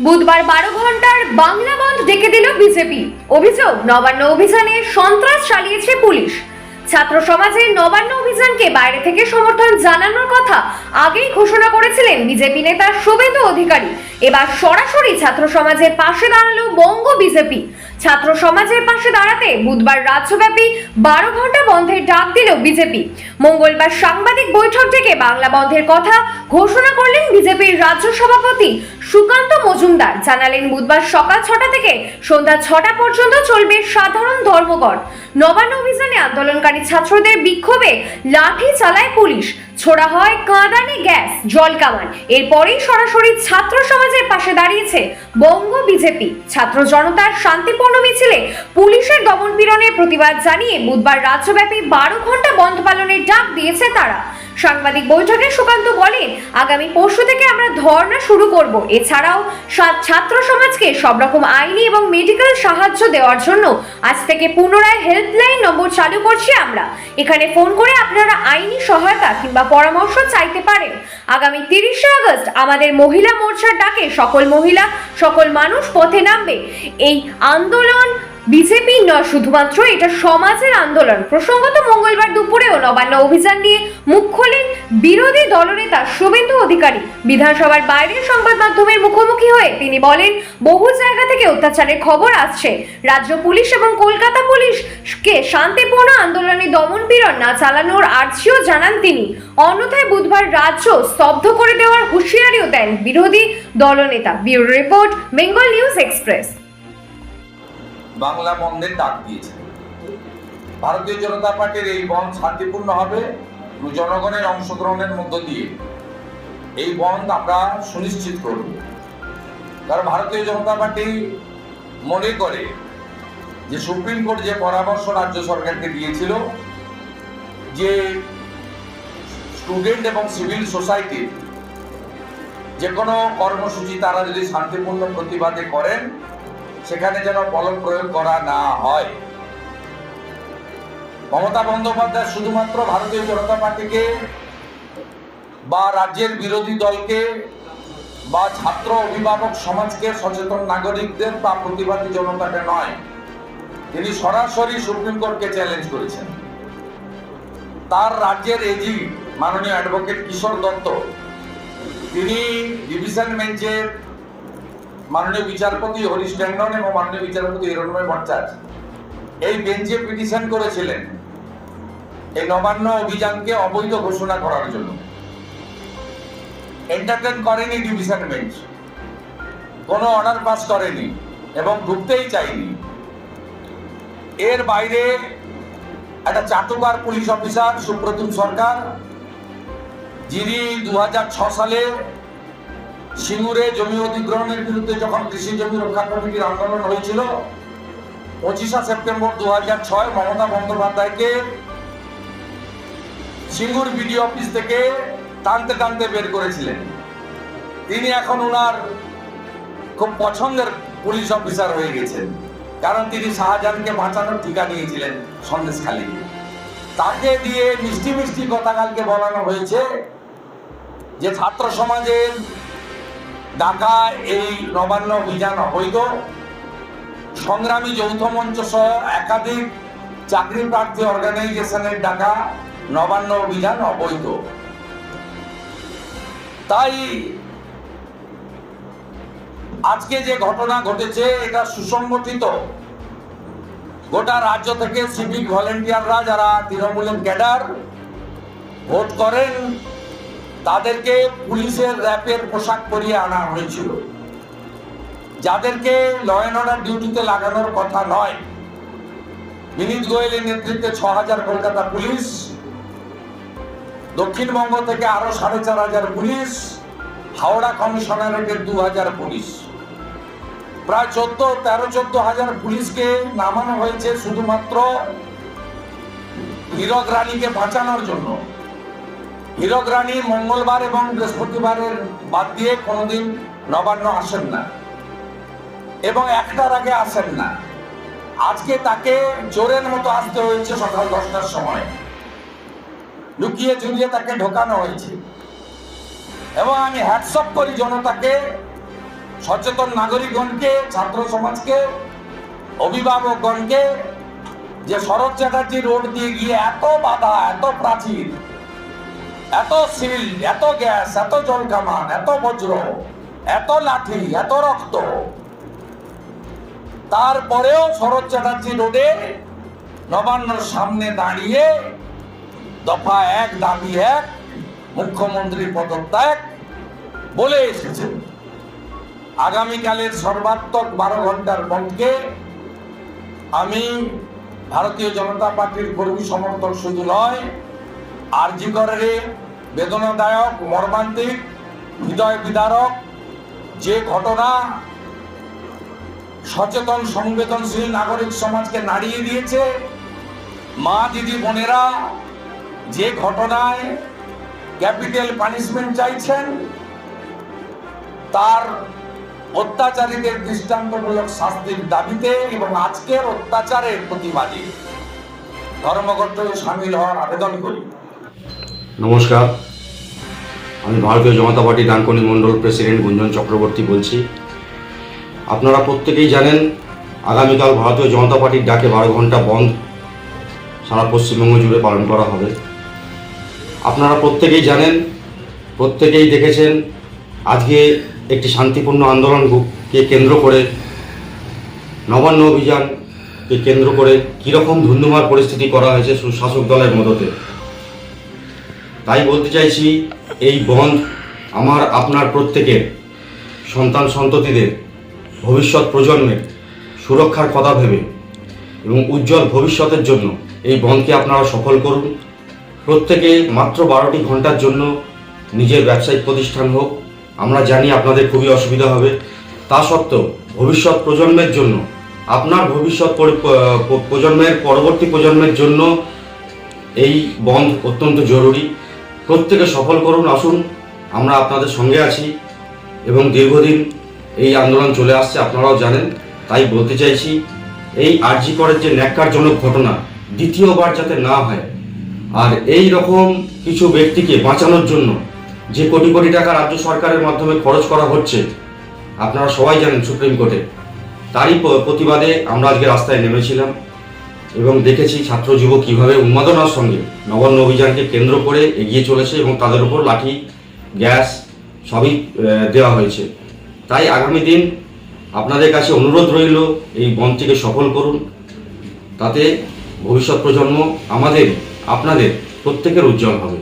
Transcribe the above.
বুধবার বারো ঘণ্টার বাংলা বন্ধ ডেকে দিল বিজেপি। অভিযোগ, নবান্ন অভিযানে সন্ত্রাস চালিয়েছে পুলিশ। ছাত্র সমাজের নবান্ন অভিযানকে বাইরে থেকে সমর্থন জানানোর কথা আগেই ঘোষণা করেছিলেন বিজেপি নেতা শুভেন্দু অধিকারী। এবার সরাসরি ছাত্র সমাজের পাশে দাঁড়াল বঙ্গ বিজেপি। ছাত্র সমাজের পাশে দাঁড়াতে বুধবার রাজ্যব্যাপী বারো ঘণ্টা বন্ধের ডাক দিল বিজেপি। মঙ্গলবার সাংবাদিক বৈঠক থেকে বাংলা বন্ধের কথা ঘোষণা করলেন বিজেপির রাজ্য সভাপতি সুকান্ত মজুমদার জানালেন বুধবার সকাল ছটা থেকে সন্ধ্যা ছটা পর্যন্ত চলবে সাধারণ ধর্মঘট। নবান্ন অভিযানে আন্দোলনকারী ছাত্রদের বিক্ষোভে লাঠি চালায় পুলিশ। ছোড়া হয় কাঁদানে গ্যাস, জল কামান। এরপরেই সরাসরি ছাত্র সমাজের পাশে দাঁড়িয়েছে বঙ্গ বিজেপি। ছাত্র জনতার শান্তিপূর্ণ মিছিলে পুলিশের দমন পীড়নের প্রতিবাদ জানিয়ে বুধবার রাজ্যব্যাপী বারো ঘণ্টা বন্ধ পালনের ডাক দিয়েছে তারা। সাংবাদিক বৈঠকে সুকান্ত বলেন, আগামী পরশু থেকে আমরা ধর্ণা শুরু করব। এছাড়াও ছাত্র সমাজকে সব রকম আইনি এবং মেডিকেল সাহায্য দেওয়ার জন্য আজ থেকে পুনরায় হেল্পলাইন নম্বর চালু করছি আমরা। এখানে ফোন করে আপনারা আইনি সহায়তা কিংবা পরামর্শ চাইতে পারেন। আগামী তিরিশে আগস্ট আমাদের মহিলা মোর্চার ডাকে সকল মহিলা, সকল মানুষ পথে নামবে। এই আন্দোলন বিজেপি নয় শুধুমাত্র এটা সমাজের আন্দোলন। প্রসঙ্গত মঙ্গলবার দুপুরেও নবান্ন অভিযান নিয়ে মুখ খোলেন বিরোধী দলনেতা শুভেন্দু অধিকারী। বিধানসভার বাইরের সংবাদ মাধ্যমের মুখোমুখি হয়ে তিনি বলেন, বহু জায়গা থেকে অত্যাচারের খবর আসছে। রাজ্য পুলিশ এবং কলকাতা পুলিশকে শান্তিপূর্ণ আন্দোলনে দমন পীড়ন না চালানোর আর্জিও জানান তিনি। অন্যথায় বুধবার রাজ্য স্তব্ধ করে দেওয়ার হুঁশিয়ারিও দেন বিরোধী দলনেতা। Bureau report, Bengal news express. Bangla বন্ধের ডাক দিয়েছে। ভারতীয় জনতা পার্টির এই বন্ধ শান্তিপূর্ণ হবে, জনগণের অংশগ্রহণের মধ্য দিয়ে। এই বন্ধ আমরা সুনিশ্চিত করব। কারণ ভারতীয় জনতা পার্টি মনে করে যে সুপ্রিম কোর্ট যে পরামর্শ রাজ্য সরকারকে দিয়েছিল, যে স্টুডেন্ট এবং সিভিল সোসাইটির যে কোনো কর্মসূচি তারা যদি শান্তিপূর্ণ প্রতিবাদে করেন সেখানে যেন বল প্রয়োগ করা না হয়। মমতা বন্দ্যোপাধ্যায় শুধুমাত্র ভারতীয় জনতা পার্টিকে বা রাজ্যের বিরোধী দলকে বা ছাত্র অভিভাবক সমাজকে সচেতন নাগরিকদের বা প্রতিবাদী জনতাকে নয়, তিনি সরাসরি সুপ্রিম কোর্টকে চ্যালেঞ্জ করেছেন। তার রাজ্যের এজি মাননীয় অ্যাডভোকেট কিশোর দত্ত, তিনি ডিভিশন বেঞ্চের মাননীয় বিচারপতি হরিশ ট্যান্ডন এবং মাননীয় বিচারপতি হিরণময় ভট্টাচার্য। এই বেঞ্চে পিটিশন করেছিলেন এই নবান্ন অভিযানকে অবৈধ ঘোষণা করার জন্য। এন্টারটেন করেনি ডিভিশন বেঞ্চ। কোনো অর্ডার পাস করেনি এবং ঢুকতেই চাইনি। এর বাইরে একটা চাটুকার পুলিশ অফিসার সুপ্রতিম সরকার, যিনি দু সালে সিঙ্গুরে জমি অধিগ্রহণের বিরুদ্ধে যখন কৃষি জমি রক্ষা কমিটির আন্দোলন হয়েছিল, পঁচিশে সেপ্টেম্বর দু হাজার ছয় মমতা বন্দ্যোপাধ্যায়কে সিঙ্গুর বিডিও অফিস থেকে টানতে টানতে বের করেছিলেন। তিনি এখন ওনার খুব পছন্দের পুলিশ অফিসার হয়ে গেছেন, কারণ তিনি শাহজাহানকে বাঁচানোর টিকা নিয়েছিলেন সন্দেশখালী তাকে দিয়ে মিষ্টি মিষ্টি কথা কালকে বলানো হয়েছে যে ছাত্র সমাজের ডাকা এই নবান্ন অভিযান অবৈধ। সংগ্রামী যৌথ মঞ্চ সহ একাধিক চাকরি প্রার্থী অর্গানাইজেশনের ডাকা নবান্ন অভিযান অবৈধ। তাই আজকে যে ঘটনা ঘটেছে, এটা সুসংগঠিত। গোটা রাজ্য থেকে সিভিক ভলেন্টিয়াররা যারা তৃণমূলের ক্যাডার, ভোট করেন তাদেরকে পুলিশের র্যাপের পোশাক পরিয়ে আনা হয়েছিল। যাদেরকে ল অর্ডার ডিউটিতে লাগানোর কথা নয়। বিনীত গোয়েলের নেতৃত্বে ছ হাজার কলকাতা পুলিশ, দক্ষিণবঙ্গ থেকে আরও সাড়ে চার হাজার পুলিশ, হাওড়া কমিশনারেটের দু হাজার পুলিশ। প্রায় চোদ্দ, তেরো, চোদ্দ হাজার পুলিশকে নামানো হয়েছে শুধুমাত্র হীরক রানীকে বাঁচানোর জন্য। হীরক রানী মঙ্গলবার এবং বৃহস্পতিবারের বাদ দিয়ে কোনোদিন নবান্ন আসেন না। এবং একটার আগে আসেন না। আজকে তাকে জোরের মতো আসতে হয়েছে সকাল দশটার সময়। লুকিয়ে ঝুলিয়ে তাকে ঢোকানো হয়েছে। এবং আমি হ্যাটসঅপ করি জনতাকে, সচেতন নাগরিকগণকে, ছাত্র সমাজকে, অভিভাবকগণকে যে শরৎ চ্যাটার্জি রোড দিয়ে গিয়ে এত বাধা, এত প্রাচীর এত সিল এত গ্যাস, এত জল কামান এত বজ্র, এত লাঠি, এত রক্ত। তারপরেও শরৎ চ্যাটার্জি রোডে নবান্নর সামনে দাঁড়িয়ে দফা এক, দাবি এক, মুখ্যমন্ত্রী পদত্যাগ বলে এসেছেন আগামীকালের সর্বাত্মক বারো ঘণ্টার বন্ধকে আমি ভারতীয় জনতা পার্টির কর্মী সমর্থক শুধু নয় আরজি করে বেদনাদায়ক, মর্মান্তিক, হৃদয় বিদারক যে ঘটনা সচেতন, সংবেদনশীল নাগরিক সমাজকে নাড়িয়ে দিয়েছে, মা, দিদি, বোনেরা যে ঘটনায় ক্যাপিটাল পানিশমেন্ট চাইছেন, তার অত্যাচারীদের দৃষ্টান্তমূলক শাস্তির দাবিতে এবং আজকের অত্যাচারের প্রতিবাদে ধর্মঘটে সামিল হওয়ার আবেদন করি। নমস্কার। আমি ভারতীয় জনতা পার্টি ডানকনি মণ্ডল প্রেসিডেন্ট গুঞ্জন চক্রবর্তী বলছি। আপনারা প্রত্যেকেই জানেন, আগামীকাল ভারতীয় জনতা পার্টির ডাকে বারো ঘণ্টা বন্ধ। সারা পশ্চিমবঙ্গ জুড়ে পালন করা হবে। আপনারা প্রত্যেকেই জানেন, প্রত্যেকেই দেখেছেন, আজকে একটি শান্তিপূর্ণ আন্দোলনকে কেন্দ্র করে, নবান্ন অভিযানকে কেন্দ্র করে কীরকম ধুন্ধুমার পরিস্থিতি করা হয়েছে শাসক দলের মদতে। তাই বলতে চাইছি, এই বন্ধ আমার, আপনার প্রত্যেকের, সন্তান সন্ততিদের, ভবিষ্যৎ প্রজন্মের সুরক্ষার কথা ভেবে এবং উজ্জ্বল ভবিষ্যতের জন্য এই বন্ধকে আপনারা সফল করুন। প্রত্যেকে মাত্র বারোটি ঘণ্টার জন্য নিজের ব্যবসায়িক প্রতিষ্ঠান হোক, আমরা জানি আপনাদের খুবই অসুবিধা হবে। তা সত্ত্বেও ভবিষ্যৎ প্রজন্মের জন্য, আপনার ভবিষ্যৎ প্রজন্মের, পরবর্তী প্রজন্মের জন্য এই বন্ধ অত্যন্ত জরুরি। প্রত্যেকে সফল করুন, আসুন। আমরা আপনাদের সঙ্গে আছি এবং দীর্ঘদিন এই আন্দোলন চলে আসছে, আপনারাও জানেন। তাই বলতে চাইছি, এই আরজি করের যে ন্যাক্কারজনক ঘটনা, দ্বিতীয়বার যাতে না হয়, আর এই রকম কিছু ব্যক্তিকে বাঁচানোর জন্য যে কোটি কোটি টাকা রাজ্য সরকারের মাধ্যমে খরচ করা হচ্ছে, আপনারা সবাই জানেন সুপ্রিম কোর্টে, তারই প্রতিবাদে আমরা আজকে রাস্তায় নেমেছিলাম। এবং দেখেছি ছাত্র যুবক কীভাবে উন্মাদনার সঙ্গে নবান্ন অভিযানকে কেন্দ্র করে এগিয়ে চলেছে এবং তাদের উপর লাঠি, গ্যাস সবই দেওয়া হয়েছে। তাই আগামী দিন আপনাদের কাছে অনুরোধ রইল এই বনটিকে সফল করুন। তাতে ভবিষ্যৎ প্রজন্ম আমাদের, আপনাদের প্রত্যেকের উজ্জ্বল হবে।